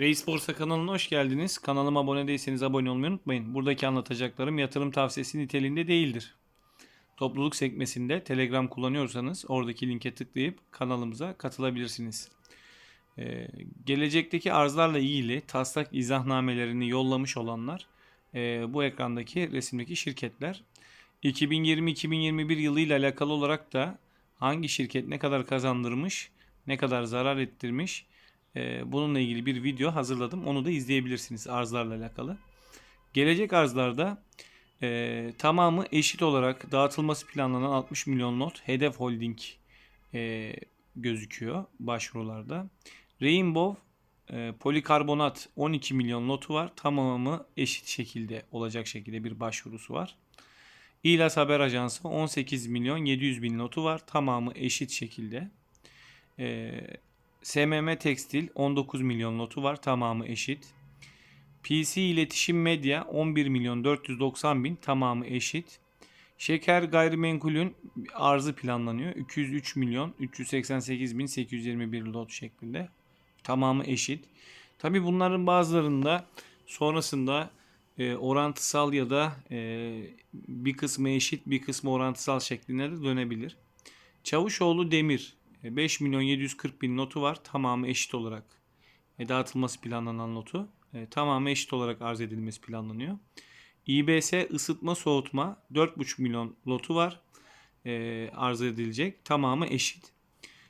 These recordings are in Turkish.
Reis Borsa kanalına hoş geldiniz. Kanalıma abone değilseniz abone olmayı unutmayın. Buradaki anlatacaklarım yatırım tavsiyesi niteliğinde değildir. Topluluk sekmesinde Telegram kullanıyorsanız oradaki linke tıklayıp kanalımıza katılabilirsiniz. Ee, gelecekteki arzlarla ilgili taslak izahnamelerini yollamış olanlar e, bu ekrandaki resimdeki şirketler. 2020-2021 yılı ile alakalı olarak da hangi şirket ne kadar kazandırmış, ne kadar zarar ettirmiş bununla ilgili bir video hazırladım. Onu da izleyebilirsiniz arzlarla alakalı. Gelecek arzlarda e, tamamı eşit olarak dağıtılması planlanan 60 milyon not hedef holding e, gözüküyor başvurularda. Rainbow e, polikarbonat 12 milyon notu var. Tamamı eşit şekilde olacak şekilde bir başvurusu var. İlas Haber Ajansı 18 milyon 700 bin notu var. Tamamı eşit şekilde. E, SMM Tekstil 19 milyon notu var. Tamamı eşit. PC İletişim Medya 11 milyon 490 bin. Tamamı eşit. Şeker gayrimenkulün arzı planlanıyor. 203 milyon 388 bin 821 lot şeklinde. Tamamı eşit. Tabi bunların bazılarında sonrasında e, orantısal ya da e, bir kısmı eşit bir kısmı orantısal şeklinde de dönebilir. Çavuşoğlu Demir 5 milyon 740 bin notu var. Tamamı eşit olarak e, dağıtılması planlanan notu. E, tamamı eşit olarak arz edilmesi planlanıyor. İBS ısıtma soğutma 4,5 milyon lotu var. E, arz edilecek. Tamamı eşit.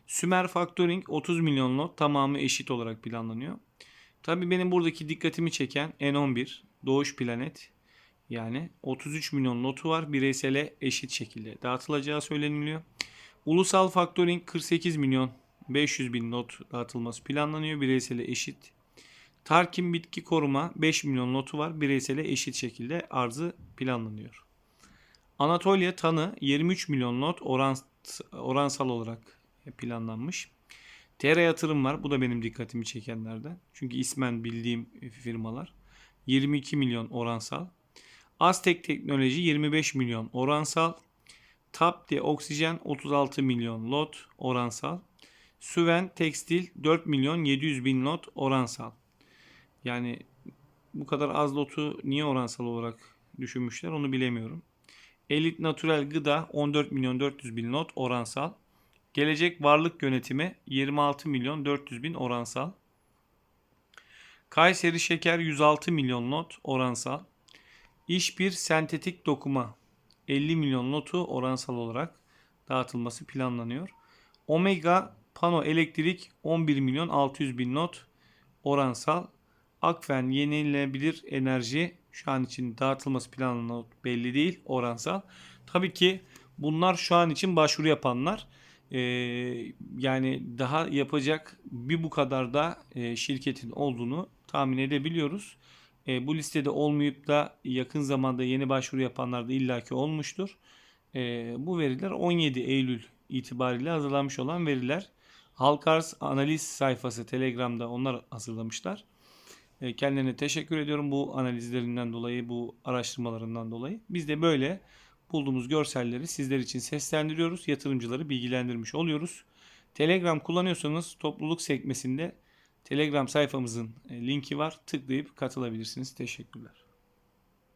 Sümer Factoring 30 milyon lot tamamı eşit olarak planlanıyor. Tabii benim buradaki dikkatimi çeken N11 Doğuş Planet yani 33 milyon lotu var bireysele eşit şekilde dağıtılacağı söyleniliyor. Ulusal Factoring 48 milyon 500 bin not dağıtılması planlanıyor bireysele eşit. Tarkim Bitki Koruma 5 milyon notu var bireysele eşit şekilde arzı planlanıyor. Anatolia Tanı 23 milyon not oran, oransal olarak planlanmış. TR yatırım var. Bu da benim dikkatimi çekenlerden. Çünkü ismen bildiğim firmalar. 22 milyon oransal. Aztek Teknoloji 25 milyon oransal. Tapti Oksijen 36 milyon lot oransal. Süven Tekstil 4 milyon 700 bin lot oransal. Yani bu kadar az lotu niye oransal olarak düşünmüşler onu bilemiyorum. Elit Natural Gıda 14 milyon 400 bin lot oransal. Gelecek Varlık Yönetimi 26 milyon 400 bin oransal. Kayseri Şeker 106 milyon not oransal. İş bir sentetik dokuma 50 milyon notu oransal olarak dağıtılması planlanıyor. Omega Pano Elektrik 11 milyon 600 bin not oransal. Akfen yenilenebilir enerji şu an için dağıtılması planlanan belli değil oransal. Tabii ki bunlar şu an için başvuru yapanlar. Ee, yani daha yapacak bir bu kadar da e, şirketin olduğunu tahmin edebiliyoruz. E, bu listede olmayıp da yakın zamanda yeni başvuru yapanlar da illaki olmuştur. E, bu veriler 17 Eylül itibariyle hazırlanmış olan veriler. Halkars analiz sayfası Telegram'da onlar hazırlamışlar. E, kendilerine teşekkür ediyorum bu analizlerinden dolayı, bu araştırmalarından dolayı. Biz de böyle bulduğumuz görselleri sizler için seslendiriyoruz. Yatırımcıları bilgilendirmiş oluyoruz. Telegram kullanıyorsanız topluluk sekmesinde Telegram sayfamızın e, linki var. Tıklayıp katılabilirsiniz. Teşekkürler.